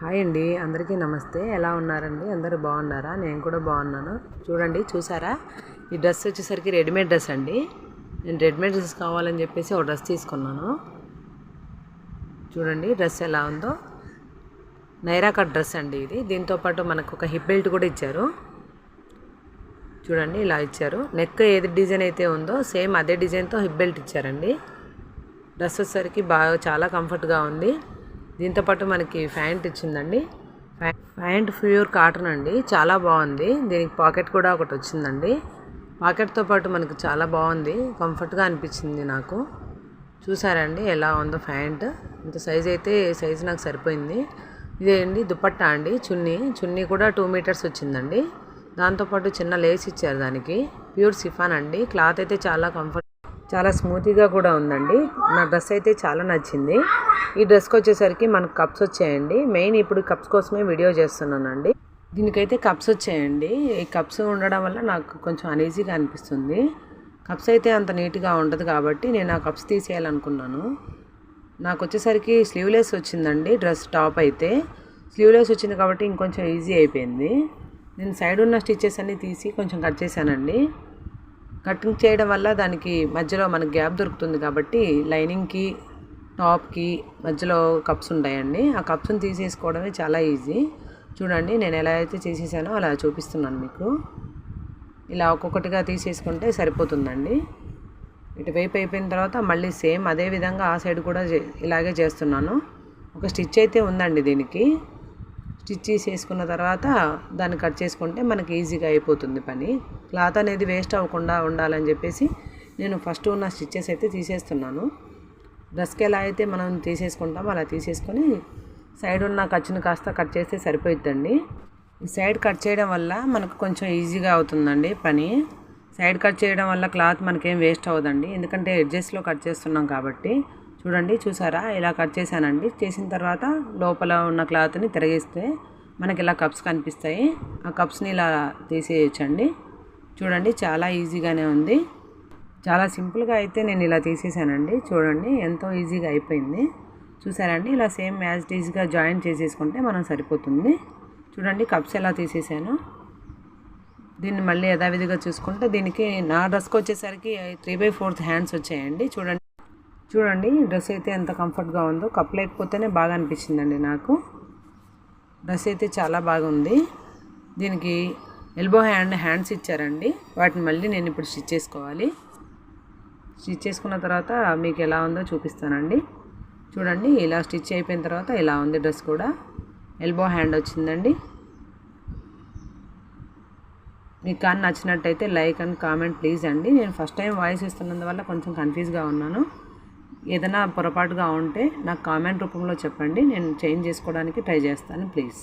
Hi అండి అందరికీ నమస్తే. ఎలా ఉన్నారండి? అందరూ బాగున్నారా? నేను కూడా బాగున్నాను. చూడండి చూసారా? ఈ డ్రెస్ వచ్చేసరికి రెడీమేడ్ డ్రెస్ అండి. నేను రెడీమేడ్ డ్రెస్ కావాలని చెప్పేసి ఒక డ్రెస్ తీసుకున్నాను. చూడండి డ్రెస్ ఎలా ఉందో. నైరా కట్ డ్రెస్ అండి ఇది. దీంతో పాటు మనకు ఒక హిప్ బెల్ట్ కూడా ఇచ్చారు. చూడండి ఇలా ఇచ్చారు. నెక్ ఏది డిజైన్ అయితే ఉందో సేమ్ అదే డిజైన్తో హిప్ బెల్ట్ ఇచ్చారండి. డ్రెస్ వచ్చేసరికి బాగా చాలా కంఫర్ట్గా ఉంది. దీంతో పాటు మనకి ఫ్యాంట్ ఇచ్చిందండి. ఫ్యాంట్ ప్యాంట్ ప్యూర్ కాటన్ అండి. చాలా బాగుంది. దీనికి పాకెట్ కూడా ఒకటి వచ్చిందండి. పాకెట్తో పాటు మనకు చాలా బాగుంది. కంఫర్ట్గా అనిపించింది నాకు. చూసారండి ఎలా ఉందో ఫ్యాంట్ ఇంత సైజ్ అయితే సైజు నాకు సరిపోయింది. ఇదేంటి దుపట్టా అండి. చున్నీ చున్నీ కూడా టూ మీటర్స్ వచ్చిందండి. దాంతోపాటు చిన్న లేస్ ఇచ్చారు దానికి. ప్యూర్ సిఫాన్ అండి. క్లాత్ అయితే చాలా కంఫర్ట్ చాలా స్మూతీగా కూడా ఉందండి. నా డ్రెస్ అయితే చాలా నచ్చింది. ఈ డ్రెస్కి వచ్చేసరికి మనకు కప్స్ వచ్చాయండి. మెయిన్ ఇప్పుడు కప్స్ కోసమే వీడియో చేస్తున్నానండి. దీనికైతే కప్స్ వచ్చాయండి. ఈ కప్స్ ఉండడం వల్ల నాకు కొంచెం అనీజీగా అనిపిస్తుంది. కప్స్ అయితే అంత నీట్గా ఉండదు కాబట్టి నేను ఆ కప్స్ తీసేయాలనుకున్నాను. నాకు వచ్చేసరికి స్లీవ్లెస్ వచ్చిందండి డ్రెస్ టాప్ అయితే. స్లీవ్లెస్ వచ్చింది కాబట్టి ఇంకొంచెం ఈజీ అయిపోయింది. నేను సైడ్ ఉన్న స్టిచెస్ అన్నీ తీసి కొంచెం కట్ చేశానండి. కటింగ్ చేయడం వల్ల దానికి మధ్యలో మనకి గ్యాప్ దొరుకుతుంది కాబట్టి లైనింగ్కి టాప్కి మధ్యలో కప్స్ ఉంటాయండి. ఆ కప్స్ని తీసేసుకోవడమే చాలా ఈజీ. చూడండి నేను ఎలా అయితే చేసేసానో అలా చూపిస్తున్నాను మీకు. ఇలా ఒక్కొక్కటిగా తీసేసుకుంటే సరిపోతుందండి. ఇటువైపు అయిపోయిన తర్వాత మళ్ళీ సేమ్ అదే విధంగా ఆ సైడ్ కూడా ఇలాగే చేస్తున్నాను. ఒక స్టిచ్ అయితే ఉందండి దీనికి. స్టిచ్ చేసేసుకున్న తర్వాత దాన్ని కట్ చేసుకుంటే మనకి ఈజీగా అయిపోతుంది పని. క్లాత్ అనేది వేస్ట్ అవ్వకుండా ఉండాలని చెప్పేసి నేను ఫస్ట్ ఉన్న స్టిచ్చెస్ అయితే తీసేస్తున్నాను. డ్రెస్కి ఎలా అయితే మనం తీసేసుకుంటామో అలా తీసేసుకొని సైడ్ ఉన్న ఖర్చును కాస్త కట్ చేస్తే సరిపోతుందండి సైడ్ కట్ చేయడం వల్ల మనకు కొంచెం ఈజీగా అవుతుందండి పని. సైడ్ కట్ చేయడం వల్ల క్లాత్ మనకేం వేస్ట్ అవ్వదండి. ఎందుకంటే ఎడ్జెస్ట్లో కట్ చేస్తున్నాం కాబట్టి చూడండి చూసారా? ఇలా కట్ చేశానండి. చేసిన తర్వాత లోపల ఉన్న క్లాత్ని తిరగేస్తే మనకి ఇలా కప్స్ కనిపిస్తాయి. ఆ కప్స్ని ఇలా తీసేయచ్చండి. చూడండి చాలా ఈజీగానే ఉంది. చాలా సింపుల్గా అయితే నేను ఇలా తీసేసానండి. చూడండి ఎంతో ఈజీగా అయిపోయింది. చూసారండి? ఇలా సేమ్ యాజ్ ఈజీగా జాయిన్ చేసేసుకుంటే మనం సరిపోతుంది. చూడండి కప్స్ ఎలా తీసేసాను. దీన్ని మళ్ళీ యథావిధిగా చూసుకుంటే దీనికి నా డ్రెస్కి వచ్చేసరికి త్రీ బై ఫోర్త్ హ్యాండ్స్ వచ్చాయండి. చూడండి. చూడండి డ్రెస్ అయితే ఎంత కంఫర్ట్గా ఉందో. కప్ లేకపోతేనే బాగా అనిపించిందండి నాకు. డ్రెస్ అయితే చాలా బాగుంది. దీనికి ఎల్బో హ్యాండ్ హ్యాండ్స్ ఇచ్చారండి. వాటిని మళ్ళీ నేను ఇప్పుడు స్టిచ్ చేసుకోవాలి. స్టిచ్ చేసుకున్న తర్వాత మీకు ఎలా ఉందో చూపిస్తానండి. చూడండి ఇలా స్టిచ్ అయిపోయిన తర్వాత ఇలా ఉంది డ్రెస్ కూడా. ఎల్బో హ్యాండ్ వచ్చిందండి. మీకు కానీ నచ్చినట్టయితే లైక్ అండ్ కామెంట్ ప్లీజ్ అండి. నేను ఫస్ట్ టైం వాయిస్ ఇస్తున్నందువల్ల కొంచెం కన్ఫ్యూజ్గా ఉన్నాను. ఏదైనా పొరపాటుగా ఉంటే నాకు కామెంట్ రూపంలో చెప్పండి. నేను చేంజ్ చేసుకోవడానికి ట్రై చేస్తాను. ప్లీజ్.